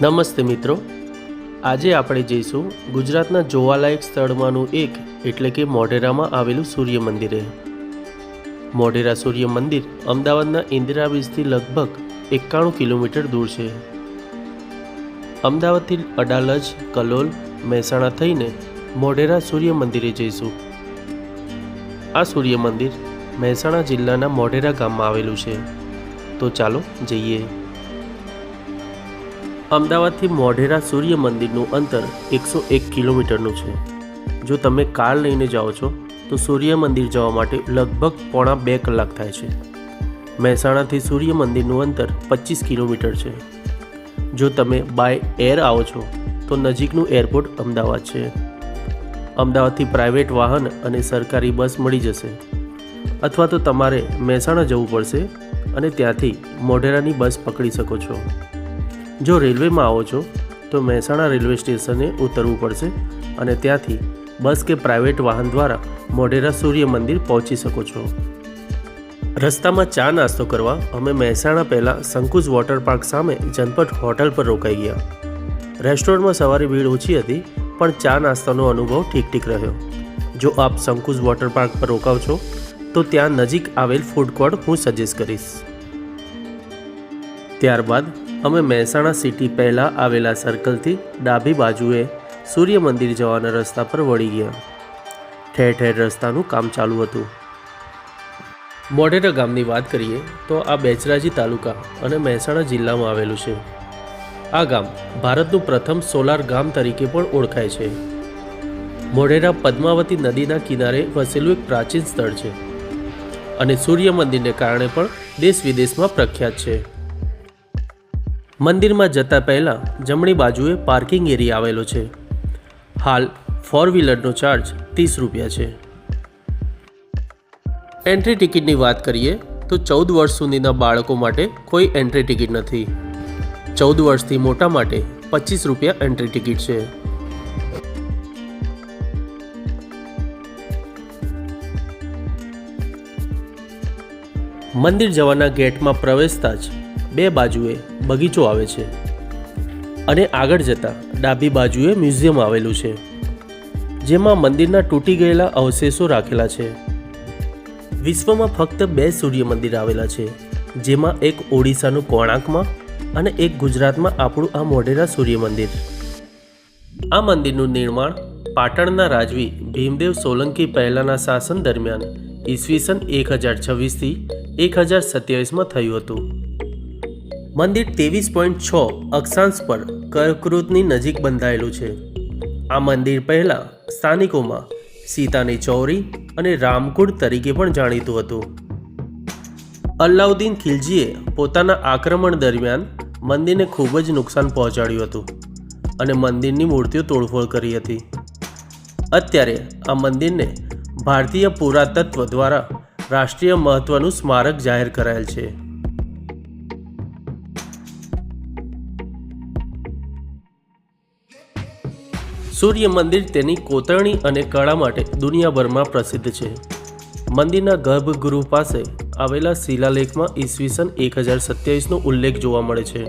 નમસ્તે મિત્રો. આજે આપણે જઈશું ગુજરાતના જોવાલાયક સ્થળમાંનું એક, એટલે કે મોઢેરામાં આવેલું સૂર્ય મંદિરે. મોઢેરા સૂર્ય મંદિર અમદાવાદના ઇન્દિરા બ્રિજથી લગભગ એકાણું કિલોમીટર દૂર છે. અમદાવાદથી અડાલજ, કલોલ, મહેસાણા થઈને મોઢેરા સૂર્ય મંદિરે જઈશું. આ સૂર્ય મંદિર મહેસાણા જિલ્લાના મોઢેરા ગામમાં આવેલું છે. તો ચાલો જઈએ. અમદાવાદથી મોઢેરા સૂર્ય મંદિરનું અંતર એકસો એક કિલોમીટરનું છે. જો તમે કાર લઈને જાઓ છો, તો સૂર્ય મંદિર જવા માટે લગભગ પોણા બે કલાક થાય છે. મહેસાણાથી સૂર્ય મંદિરનું અંતર પચીસ કિલોમીટર છે. જો તમે બાય એર આવો છો, તો નજીકનું એરપોર્ટ અમદાવાદ છે. અમદાવાદથી પ્રાઇવેટ વાહન અને સરકારી બસ મળી જશે. અથવા તો તમારે મહેસાણા જવું પડશે અને ત્યાંથી મોઢેરાની બસ પકડી શકો છો. જો રેલવેમાં આવો છો, તો મહેસાણા રેલવે સ્ટેશને ઉતરવું પડશે અને ત્યાંથી બસ કે પ્રાઇવેટ વાહન દ્વારા મોઢેરા સૂર્ય મંદિર પહોંચી શકો છો. રસ્તામાં ચા નાસ્તો કરવા અમે મહેસાણા પહેલાં સંકુચ વોટર પાર્ક સામે જનપટ હોટલ પર રોકાઈ ગયા. રેસ્ટોરન્ટમાં સવારે ભીડ ઓછી હતી, પણ ચા નાસ્તાનો અનુભવ ઠીક ઠીક રહ્યો. જો આપ સંકુચ વોટર પાર્ક પર રોકાવ છો, તો ત્યાં નજીક આવેલ ફૂડ કોર્ટ હું સજેસ્ટ કરીશ. ત્યારબાદ અમે મહેસાણા સિટી પહેલાં આવેલા સર્કલથી ડાબી બાજુએ સૂર્ય મંદિર જવાના રસ્તા પર વળી ગયા. ઠેર ઠેર રસ્તાનું કામ ચાલુ હતું. મોઢેરા ગામની વાત કરીએ તો આ બેચરાજી તાલુકા અને મહેસાણા જિલ્લામાં આવેલું છે. આ ગામ ભારતનું પ્રથમ સોલાર ગામ તરીકે પણ ઓળખાય છે. મોઢેરા પદ્માવતી નદીના કિનારે વસેલું એક પ્રાચીન સ્થળ છે અને સૂર્ય મંદિરને કારણે પણ દેશ વિદેશમાં પ્રખ્યાત છે. મંદિરમાં જતા પહેલાં જમણી બાજુએ પાર્કિંગ એરિયા આવેલો છે. હાલ ફોર વ્હીલરનો ચાર્જ ત્રીસ રૂપિયા છે. એન્ટ્રી ટિકિટની વાત કરીએ, તો ચૌદ વર્ષ સુધીના બાળકો માટે કોઈ એન્ટ્રી ટિકિટ નથી. ચૌદ વર્ષથી મોટા માટે પચીસ રૂપિયા એન્ટ્રી ટિકિટ છે. મંદિર જવાના ગેટમાં પ્રવેશતા જ બે બાજુએ બગીચો આવે છે. અને આગળ જતાં ડાબી બાજુએ મ્યુઝિયમ આવેલું છે, જેમાં મંદિરના તૂટી ગયેલા અવશેષો રાખેલા છે. વિશ્વમાં ફક્ત બે સૂર્ય મંદિર આવેલા છે, જેમાં એક ઓડિશાનું કોણાર્કમાં અને એક ગુજરાતમાં આપણું આ મોઢેરા સૂર્ય મંદિર આ મંદિરનું નિર્માણ પાટણના રાજવી ભીમદેવ સોલંકી પહેલાંના શાસન દરમિયાન ઈસવીસન એક હજાર છવ્વીસથી એક હજાર સત્યાવીસમાં થયું હતું. મંદિર ત્રેવીસ પોઈન્ટ છ અક્ષાંશ પર કર્કવૃતની નજીક બંધાયેલું છે. આ મંદિર પહેલાં સ્થાનિકોમાં સીતાની ચૌરી અને રામકુંડ તરીકે પણ જાણીતું હતું. અલ્લાઉદ્દીન ખિલજીએ પોતાના આક્રમણ દરમિયાન મંદિરને ખૂબ જ નુકસાન પહોંચાડ્યું હતું અને મંદિરની મૂર્તિઓ તોડફોડ કરી હતી. અત્યારે આ મંદિરને ભારતીય પુરાતત્વ દ્વારા રાષ્ટ્રીય મહત્વનું સ્મારક જાહેર કરાયેલ છે. સૂર્ય મંદિર તેની કોતરણી અને કળા માટે દુનિયાભરમાં પ્રસિદ્ધ છે. મંદિરના ગર્ભગૃહ પાસે આવેલા શિલાલેખમાં ઈસવીસન એક હજાર સત્યાવીસનો ઉલ્લેખ જોવા મળે છે.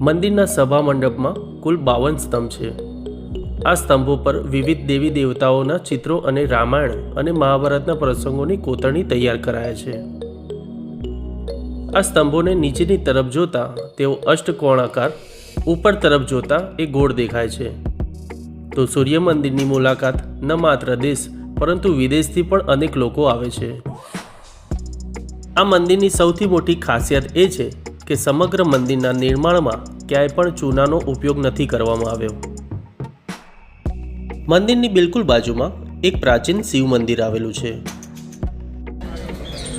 મંદિરના સભા મંડપમાં કુલ બાવન સ્તંભ છે. આ સ્તંભો પર વિવિધ દેવી દેવતાઓના ચિત્રો અને રામાયણ અને મહાભારતના પ્રસંગોની કોતરણી તૈયાર કરાયા છે. આ સ્તંભોને નીચેની તરફ જોતા તેઓ અષ્ટકોણાકાર, ઉપર તરફ જોતા એ ગોળ દેખાય છે. તો સૂર્ય મંદિરની મુલાકાત ન માત્ર દેશ, પરંતુ વિદેશથી પણ અનેક લોકો આવે છે. આ મંદિરની સૌથી મોટી ખાસિયત એ છે કે સમગ્ર મંદિરના નિર્માણમાં ક્યાંય પણ ચૂનાનો ઉપયોગ નથી કરવામાં આવ્યો. મંદિરની બિલકુલ બાજુમાં એક પ્રાચીન શિવ મંદિર આવેલું છે.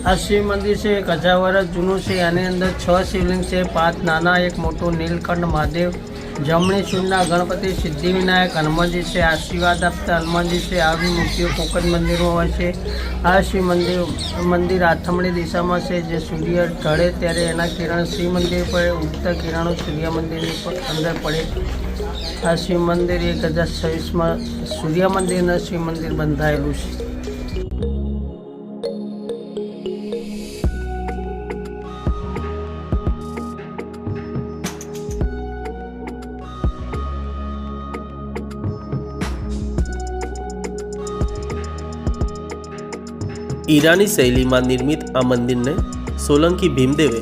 આ શિવ મંદિર છે, એક હજાર વર્ષ જૂનું છે, આની અંદર છ શિવલિંગ છે, પાંચ નાના, એક મોટું નીલકંઠ મહાદેવ જમણી શૂળના ગણપતિ સિદ્ધિવિનાયક હનુમાનજી છે, આશીર્વાદ આપતા હનુમાનજી છે, આવી મૂર્તિઓ કોકજ મંદિરમાં હોય છે. આ શિવ મંદિર મંદિર આથમણી દિશામાં છે, જે સૂર્ય ઢળે ત્યારે એના કિરણ શિવ મંદિર પર, ઉગતા કિરણો સૂર્ય મંદિરની અંદર પડે. આ શિવ મંદિર એક હજાર છવ્વીસમાં સૂર્ય મંદિરના શિવ મંદિર બંધાયેલું છે. ઈરાની શૈલીમાં નિર્મિત આ મંદિરને સોલંકી ભીમદેવે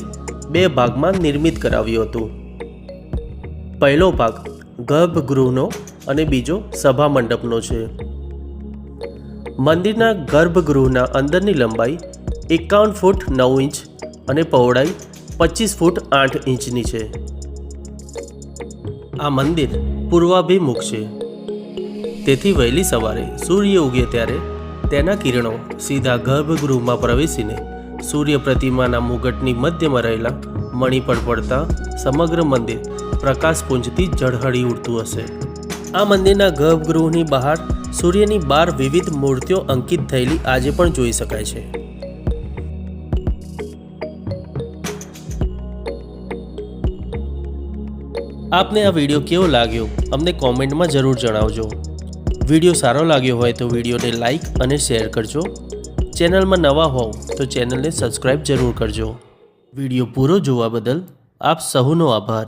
બે ભાગમાં નિર્મિત કરાવ્યું હતું. પહેલો ભાગ ગર્ભગૃહનો અને બીજો સભા મંડપનો છે. મંદિરના ગર્ભગૃહના અંદરની લંબાઈ એકાવન ફૂટ નવ ઇંચ અને પહોળાઈ પચીસ ફૂટ આઠ ઇંચની છે. આ મંદિર પૂર્વાભિમુખ છે. તેથી વહેલી સવારે સૂર્ય ઉગે ત્યારે તેના કિરણો સીધા ગર્ભગૃહમાં પ્રવેશીને સૂર્ય પ્રતિમાના મુગટની મધ્યમાં રહેલા મણિ પર પડતા સમગ્ર મંદિર પ્રકાશપુંજથી ઝળહળી ઉડતું હશે. આ મંદિરના ગર્ભગૃહની બહાર સૂર્યની બાર વિવિધ મૂર્તિઓ અંકિત થયેલી આજે પણ જોઈ શકાય છે. આપને આ વીડિયો કેવો લાગ્યો? અમને કોમેન્ટમાં જરૂર જણાવજો. વીડિયો સારો લાગ્યો હોય તો વિડીયોને લાઇક અને શેર કરજો. ચેનલમાં નવા હોવ તો ચેનલને સબસ્ક્રાઈબ જરૂર કરજો. વીડિયો પૂરો જોવા બદલ આપ સહુનો આભાર.